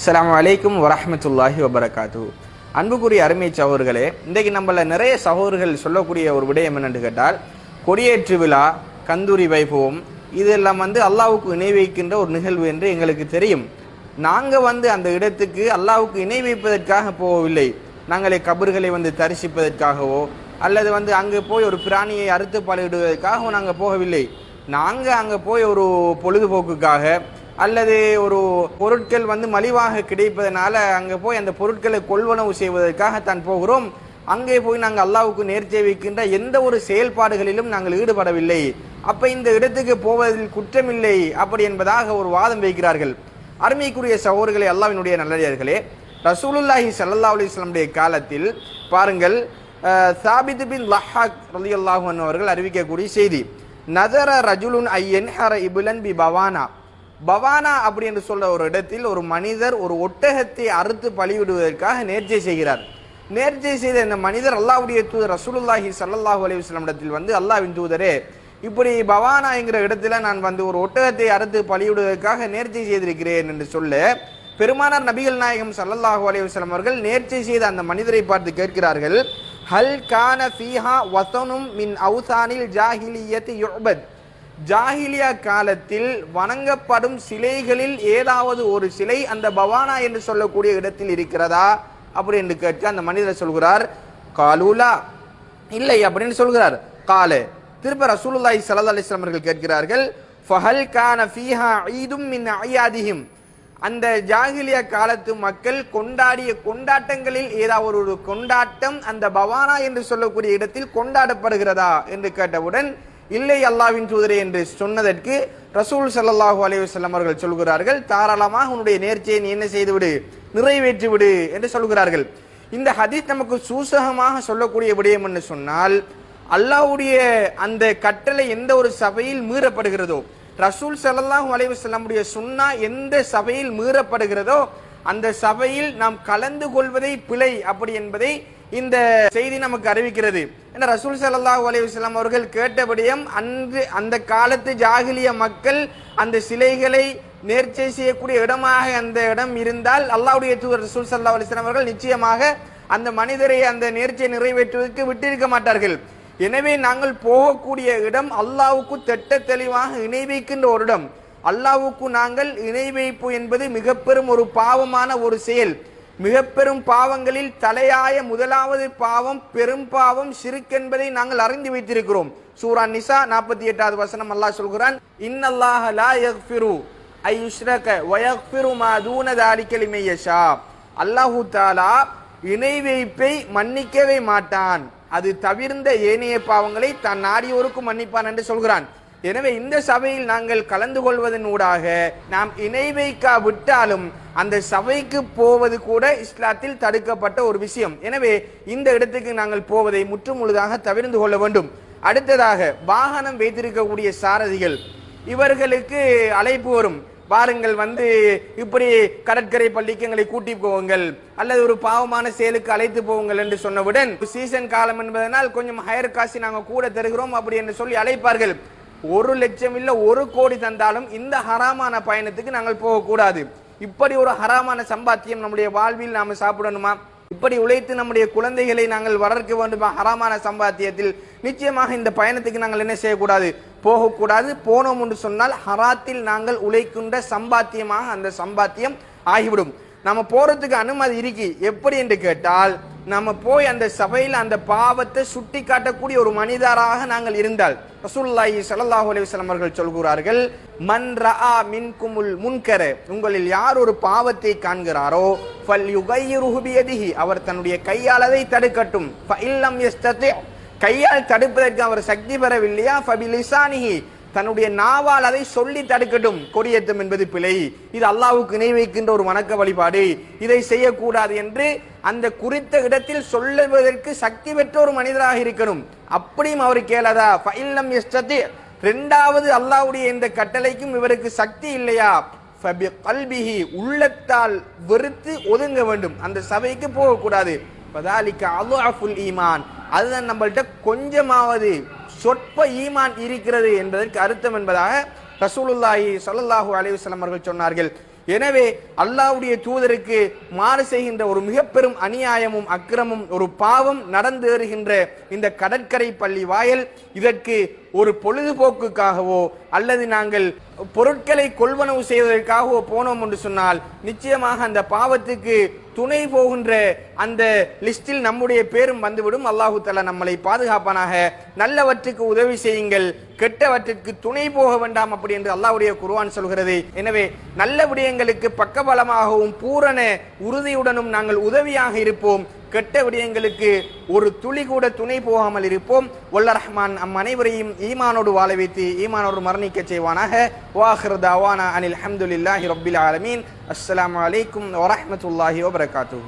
அஸ்லாம் வலைக்கும் வரமத்துல்லாஹி வபரகாத்து அன்புக்குரிய அருமை சகோர்களே இன்றைக்கு நம்மள நிறைய சகோதரர்கள் சொல்லக்கூடிய ஒரு விடயம் என்னென்னு கேட்டால் கொடியேற்று விழா கந்தூரி வைபவம் இதெல்லாம் வந்து அல்லாவுக்கு இணை வைக்கின்ற ஒரு நிகழ்வு என்று எங்களுக்கு தெரியும். நாங்கள் வந்து அந்த இடத்துக்கு அல்லாவுக்கு இணை வைப்பதற்காக போகவில்லை. நாங்களே கபர்களை வந்து தரிசிப்பதற்காகவோ அல்லது வந்து அங்கே போய் ஒரு பிராணியை அறுத்து பலியிடுவதற்காகவோ நாங்கள் போகவில்லை. நாங்கள் அங்கே போய் ஒரு பொழுதுபோக்குக்காக அல்லது ஒரு பொருட்கள் வந்து மலிவாக கிடைப்பதனால அங்கே போய் அந்த பொருட்களை கொள்வனவு செய்வதற்காக தான் போகிறோம். அங்கே போய் நாங்கள் அல்லாவுக்கு நேர்ச்சை வைக்கின்ற எந்த ஒரு செயல்பாடுகளிலும் நாங்கள் ஈடுபடவில்லை. அப்ப இந்த இடத்துக்கு போவதில் குற்றமில்லை அப்படி என்பதாக ஒரு வாதம் வைக்கிறார்கள். அருமைக்குரிய சகோதரர்களே அல்லாவினுடைய நல்லடியார்களே ரசூலுல்லாஹி சல்லா அலைஹி காலத்தில் பாருங்கள் சாபித் பின் லஹாக் ரலியல்லாஹு அன்ஹு அவர்கள் அறிவிக்கக்கூடிய செய்தி நதர ரஜுலுன் ஐயன் ஹர இபுலன் பி பவானா பவானா அப்படி என்று சொல்ற ஒரு இடத்தில் ஒரு மனிதர் ஒரு ஒட்டகத்தை அறுத்து பலியிடுவதற்காக நேர்ச்சை செய்கிறார். நேர்ச்சை செய்த இந்த மனிதர் அல்லாவுடைய தூதர் ரசூலுல்லாஹி சல்லாஹூ அலிவஸ்லம் இடத்தில் வந்து அல்லாவின் தூதரே இப்படி பவானா என்கிற இடத்துல நான் வந்து ஒரு ஒட்டகத்தை அறுத்து பலியிடுவதற்காக நேர்ச்சை செய்திருக்கிறேன் என்று சொல்ல பெருமானார் நபிகள் நாயகம் சல்லல்லாஹூ அலைஹி அவர்கள் நேர்ச்சை செய்த அந்த மனிதரை பார்த்து கேட்கிறார்கள் ஹல் கான ஃபீஹா வசனும் மின் அவுசானில் ஜாஹிலியத் யுபத் ஜாஹிலியா காலத்தில் வணங்கப்படும் சிலைகளில் ஏதாவது ஒரு சிலை அந்த பவானா என்று சொல்லக்கூடிய இடத்தில் இருக்கிறதா அப்படி என்று கேட்க அந்த மனிதர் சொல்கிறார் காலூலா. இல்லை அப்படின்னு சொல்கிறார். காலே. திருப்ப ரசூலுல்லாய் ஸல்லல்லாஹு அலைஹி அவர்கள் கேட்கிறார்கள் ஃபஹல் கான ஃபீஹா ஈதும் மின் அயாதிஹிம் அந்த ஜாகிலியா காலத்து மக்கள் கொண்டாடிய கொண்டாட்டங்களில் ஏதாவது ஒரு கொண்டாட்டம் அந்த பவானா என்று சொல்லக்கூடிய இடத்தில் கொண்டாடப்படுகிறதா என்று கேட்டவுடன் இல்லை அல்லாவின் தூதரே என்று சொன்னதற்கு ரசூல் சல்லாஹூ அலைஹி அவர்கள் சொல்கிறார்கள் தாராளமாக உன்னுடைய நேர்ச்சியை நீ என்ன செய்துவிடு நிறைவேற்றிவிடு விடு என்று சொல்கிறார்கள். இந்த ஹதீஸ் நமக்கு சூசகமாக சொல்லக்கூடிய விடயம் என்று சொன்னால் அல்லாஹ்வுடைய அந்த கட்டளை எந்த ஒரு சபையில் மீறப்படுகிறதோ ரசூல் சல்லாஹூ அலைஹி சுன்னா எந்த சபையில் மீறப்படுகிறதோ அந்த சபையில் நாம் கலந்து கொள்வதை பிழை அப்படி என்பதை இந்த செய்தி நமக்கு அறிவிக்கிறது. ஏன்னா ரசூல் ஸல்லல்லாஹு அலைஹி அவர்கள் கேட்டபடியும் அன்று அந்த காலத்து ஜாகிலிய மக்கள் அந்த சிலைகளை நேர்ச்சை செய்யக்கூடிய இடமாக அந்த இடம் இருந்தால் அல்லாவுடைய தூதர் ரசூல் சல்லா அலிஸ்லாம் அவர்கள் நிச்சயமாக அந்த மனிதரை அந்த நேர்ச்சியை நிறைவேற்றுவதற்கு விட்டிருக்க மாட்டார்கள். எனவே நாங்கள் போகக்கூடிய இடம் அல்லாவுக்கு திட்ட தெளிவாக இணை வைக்கின்ற ஒரு இடம். அல்லாவுக்கு நாங்கள் இணை வைப்பு என்பது மிக பெரும் ஒரு பாவமான ஒரு செயல். மிக பெரும் பாவங்களில் தலையாய முதலாவது பாவம் பெரும் பாவம் சிறுக்கென்பதை என்பதை நாங்கள் அறிந்து வைத்திருக்கிறோம். சூரா நிசா நாற்பத்தி எட்டாவது வசனம் அல்லாஹ் சொல்கிறான் இன்னல்லாஹ லா யக்ஃபிரு ஐ யுஷ்ரக வயக்ஃபிரு மா தூன தாலிக யஷா. அல்லாஹு தாலா இணை வைப்பை மன்னிக்கவே மாட்டான். அது தவிர்ந்த ஏனைய பாவங்களை தான் நாடியோருக்கும் மன்னிப்பான் என்று சொல்கிறான். எனவே இந்த சபையில் நாங்கள் கலந்து கொள்வதன் ஊடாக நாம் இணை வைக்காவிட்டாலும் அந்த சபைக்கு போவது கூட இஸ்லாத்தில் தடுக்கப்பட்ட ஒரு விஷயம். எனவே இந்த இடத்துக்கு நாங்கள் போவதை முற்றுமுழுதாக தவிர்ந்து கொள்ள வேண்டும். அடுத்ததாக வாகனம் வைத்திருக்கக்கூடிய சாரதிகள் இவர்களுக்கு அழைப்பு வரும். வாருங்கள் வந்து இப்படி கடற்கரை பள்ளிக்கு எங்களை கூட்டி போவுங்கள் அல்லது ஒரு பாவமான செயலுக்கு அழைத்து போவுங்கள் என்று சொன்னவுடன் சீசன் காலம் என்பதனால் கொஞ்சம் ஹையர் காசு நாங்கள் கூட தருகிறோம் அப்படி என்று சொல்லி அழைப்பார்கள். ஒரு லட்சம் இல்ல ஒரு கோடி தந்தாலும் இந்த ஹராமான பயணத்துக்கு நாங்கள் போகக்கூடாது. இப்படி ஒரு ஹராமான சம்பாத்தியம் நம்முடைய வாழ்வில் நாம சாப்பிடணுமா? இப்படி உழைத்து நம்முடைய குழந்தைகளை நாங்கள் வளர்க்க வேண்டுமா? ஹராமான சம்பாத்தியத்தில் நிச்சயமாக இந்த பயணத்துக்கு நாங்கள் என்ன செய்யக்கூடாது? போகக்கூடாது. போனோம் என்று சொன்னால் ஹராத்தில் நாங்கள் உழைக்கின்ற சம்பாத்தியமாக அந்த சம்பாத்தியம் ஆகிவிடும். நம்ம போறதுக்கு அனுமதி இருக்கு. எப்படி என்று கேட்டால் நம்ம போய் அந்த சபையில் அந்த பாவத்தை சுட்டி காட்டக்கூடிய ஒரு மனிதராக நாங்கள் இருந்தால் ரசூலுல்லாஹி சல்லாஹூ அலைஹி வஸல்லம் அவர்கள் சொல்கிறார்கள் மன் ரஆ மின்குமுல் முன்கர உங்களில் யார் ஒரு பாவத்தை காண்கிறாரோ ஃபல் யுகையிருஹு பியதிஹி அவர் தன்னுடைய கையால் அதை தடுக்கட்டும். ஃப இல்லம் யஸ்ததி கையால் தடுப்பதற்கு அவர் சக்தி பெறவில்லையா ஃபபிலிசானிஹி தன்னுடைய நாவால் அதை சொல்லி தடுக்கட்டும். கொடியேற்றம் என்பது பிழை. இது அல்லாவுக்கு இணை வைக்கின்ற ஒரு வணக்க வழிபாடு. இதை செய்யக்கூடாது என்று அந்த குறித்த இடத்தில் சொல்லுவதற்கு சக்தி பெற்ற ஒரு மனிதராக இருக்கணும். அப்படியும் அவர் கேளதா? ஃபைல்லம் எஸ்டத்தி ரெண்டாவது அல்லாஹ்வுடைய இந்த கட்டளைக்கும் இவருக்கு சக்தி இல்லையா? ஃபபி கல்பிஹி. உள்ளத்தால் வெறுத்து ஒதுங்க வேண்டும். அந்த சபைக்கு போகக்கூடாது. ஈமான். அதுதான் நம்மள்கிட்ட கொஞ்சமாவது சொற்ப ஈமான் இருக்கிறது என்பதற்கு அர்த்தம் என்பதாக ரசூலுல்லாஹி சல்லாஹூ அலிவசலம் அவர்கள் சொன்னார்கள். எனவே அல்லாவுடைய தூதருக்கு மாறு செய்கின்ற ஒரு மிக பெரும் அநியாயமும் அக்கிரமும் ஒரு பாவம் நடந்தேறுகின்ற இந்த கடற்கரை பள்ளி வாயல் இதற்கு ஒரு பொழுதுபோக்குக்காகவோ அல்லது நாங்கள் பொருட்களை கொள்வனவு செய்வதற்காகவோ போனோம் என்று சொன்னால் நிச்சயமாக அந்த பாவத்துக்கு துணை போகின்ற அந்த லிஸ்டில் நம்முடைய பேரும் வந்துவிடும். அல்லாஹு தலா நம்மளை பாதுகாப்பானாக நல்லவற்றுக்கு உதவி செய்யுங்கள் கெட்டவற்றிற்கு துணை போக வேண்டாம் அப்படி என்று அல்லாவுடைய குருவான் சொல்கிறது. எனவே நல்ல விடயங்களுக்கு பக்கபலமாகவும் பூரண உறுதியுடனும் நாங்கள் உதவியாக இருப்போம். கெட்ட விடயங்களுக்கு ஒரு துளி கூட துணை போகாமல் இருப்போம். வல்ல ரஹ்மான் அம் அனைவரையும் ஈமானோடு வாழ வைத்து ஈமானோடு மரணிக்க செய்வானாக. வாஹர் தாவானா அனில் அஹமதுல்லாஹி ரபில் ஆலமீன். அஸ்லாம் அலைக்கும் வரமத்துல்லாஹி வபரகாத்து